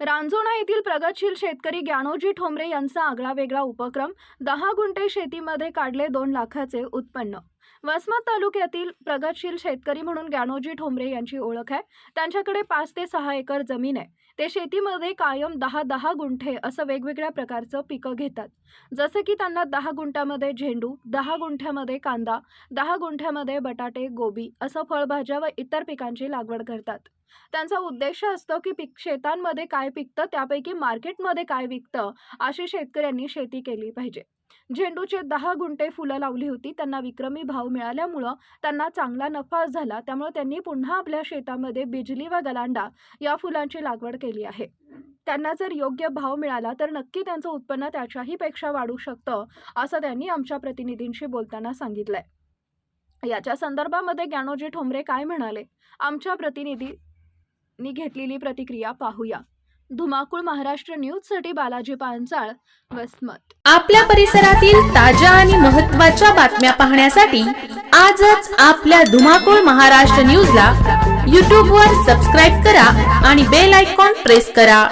रांजोणा येथील प्रगतशील शेतकरी ज्ञानोजी ठोंबरे यांचा आगळा वेगळा उपक्रम दहा गुंठे शेतीमध्ये काढले दोन लाखाचे उत्पन्न. वसमत तालुक्यातील प्रगतशील शेतकरी म्हणून ज्ञानोजी ठोंबरे यांची ओळख आहे. त्यांच्याकडे पाच ते सहा एकर जमीन आहे. ते शेतीमध्ये कायम दहा दहा गुंठे असं वेगवेगळ्या प्रकारचं पिकं घेतात. जसं की त्यांना दहा गुंठ्यामध्ये झेंडू दहा गुंठ्यामध्ये कांदा दहा गुंठ्यामध्ये बटाटे गोबी असं फळभाज्या व इतर पिकांची लागवड करतात. त्यांचा उद्देश असतो की पिक शेतांमध्ये काय पिकतं त्यापैकी मार्केटमध्ये काय विकतं अशी शेतकऱ्यांनी शेती केली पाहिजे. झेंडूचे दहा गुंठे फुलं लावली होती त्यांना विक्रमी भाव मिळाल्यामुळं त्यांना चांगला नफा झाला त्यामुळे त्यांनी पुन्हा आपल्या शेतामध्ये बिजली व गलांडा या फुलांची लागवड केली आहे. त्यांना जर योग्य भाव मिळाला तर नक्की त्यांचं उत्पन्न त्याच्याही पेक्षा वाढू शकतं असं त्यांनी आमच्या प्रतिनिधींशी बोलताना सांगितलंय. याच्या संदर्भामध्ये ज्ञानोजी ठोंबरे काय म्हणाले? आमच्या प्रतिनिधी प्रतिनिधींनी घेतलेली प्रतिक्रिया पाहूया. धुमाकूळ महाराष्ट्र न्यूजसाठी बालाजी पांचाळ वसमत. आपल्या परिसरातील ताज्या आणि महत्त्वाच्या बातम्या पाहण्यासाठी आजच आपल्या धुमाकूळ महाराष्ट्र न्यूजला यूट्यूबवर सबस्क्राईब करा आणि बेल आयकॉन प्रेस करा.